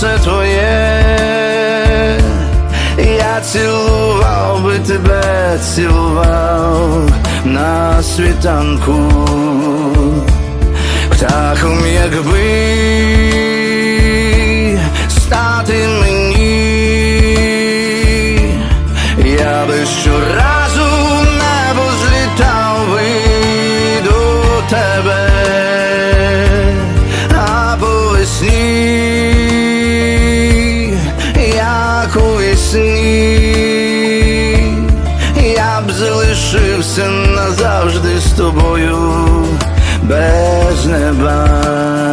серце твоє, я цілував би тебе, цілував на світанку, птахом, бы стати мені, я би щора. У я б залишився назавжди з тобою без неба.